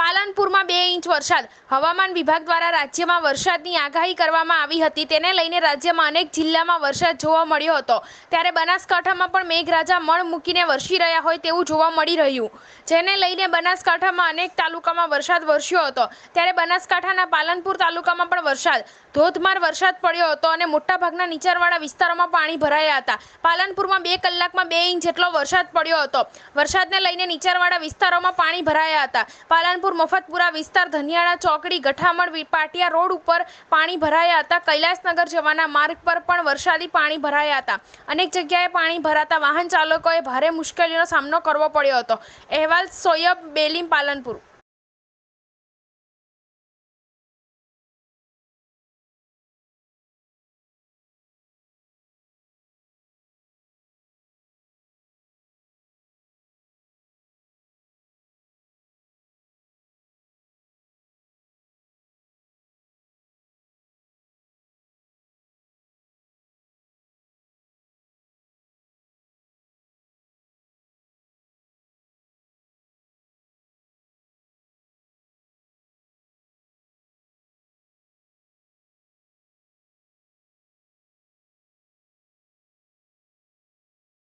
પાલનપુરમાં બે ઇંચ વરસાદ. હવામાન વિભાગ દ્વારા રાજ્યમાં વરસાદની આગાહી કરવામાં આવી હતી. તેને લઈને રાજ્યમાં અનેક જિલ્લામાં વરસાદ જોવા મળ્યો હતો. ત્યારે બનાસકાંઠામાં પણ મેઘરાજા મણ મૂકીને વરસી રહ્યા હોય તેવું જોવા મળી રહ્યું. જેને લઈને બનાસકાંઠામાં અનેક તાલુકામાં વરસાદ વરસ્યો હતો. ત્યારે બનાસકાંઠાના પાલનપુર તાલુકામાં પણ વરસાદ. ધોધમાર વરસાદ પડ્યો હતો અને મોટાભાગના નીચાણવાળા વિસ્તારોમાં પાણી ભરાયા હતા. પાલનપુરમાં બે કલાકમાં બે ઇંચ જેટલો વરસાદ પડ્યો હતો. વરસાદને લઈને નીચાણવાળા વિસ્તારોમાં પાણી ભરાયા હતા. પાલનપુર મફતપુરા વિસ્તાર, ધનિયાળા ચોકડી, ગઠામણ પાટિયા રોડ ઉપર પાણી ભરાયા હતા. કૈલાસનગર જવાના માર્ગ પર પણ વરસાદી પાણી ભરાયા હતા. અનેક જગ્યાએ પાણી ભરાતા વાહન ચાલકોએ ભારે મુશ્કેલીનો સામનો કરવો પડ્યો હતો. અહેવાલ સોયબ બેલીમ પાલનપુર.